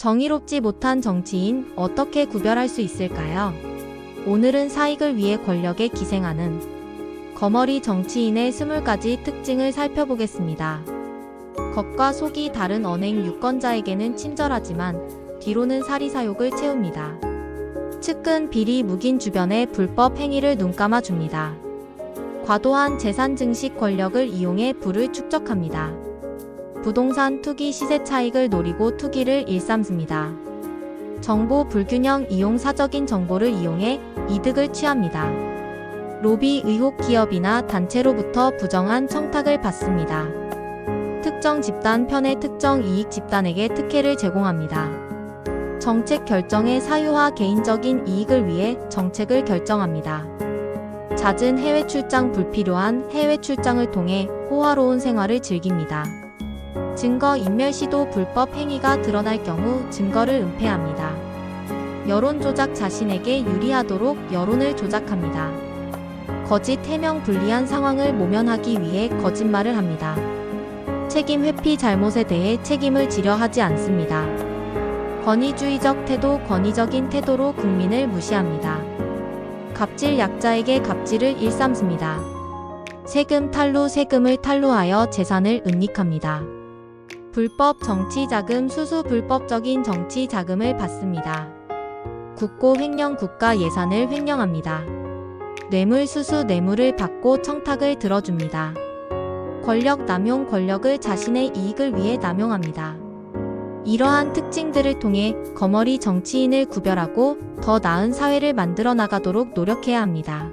정의롭지 못한 정치인 어떻게 구별할 수 있을까요? 오늘은 사익을 위해 권력에 기생하는 거머리 정치인의 20가지 특징을 살펴보겠습니다. 겉과 속이 다른 언행 유권자에게는 친절하지만 뒤로는 사리사욕을 채웁니다. 측근 비리 묵인 주변의 불법 행위를 눈감아 줍니다. 과도한 재산 증식 권력을 이용해 부를 축적합니다. 부동산 투기 시세 차익을 노리고 투기를 일삼습니다. 정보 불균형 이용 사적인 정보를 이용해 이득을 취합니다. 로비 의혹 기업이나 단체로부터 부정한 청탁을 받습니다. 특정 집단 편의 특정 이익 집단에게 특혜를 제공합니다. 정책 결정의 사유와 개인적인 이익을 위해 정책을 결정합니다. 잦은 해외 출장 불필요한 해외 출장을 통해 호화로운 생활을 즐깁니다. 증거 인멸 시도 불법 행위가 드러날 경우 증거를 은폐합니다. 여론 조작 자신에게 유리하도록 여론을 조작합니다. 거짓 해명 불리한 상황을 모면하기 위해 거짓말을 합니다. 책임 회피 잘못에 대해 책임을 지려 하지 않습니다. 권위주의적 태도 권위적인 태도로 국민을 무시합니다. 갑질 약자에게 갑질을 일삼습니다. 세금 탈루 세금을 탈루하여 재산을 은닉합니다. 불법 정치 자금 수수 불법적인 정치 자금을 받습니다. 국고 횡령 국가 예산을 횡령합니다. 뇌물 수수 뇌물을 받고 청탁을 들어줍니다. 권력 남용 권력을 자신의 이익을 위해 남용합니다. 이러한 특징들을 통해 거머리 정치인을 구별하고 더 나은 사회를 만들어 나가도록 노력해야 합니다.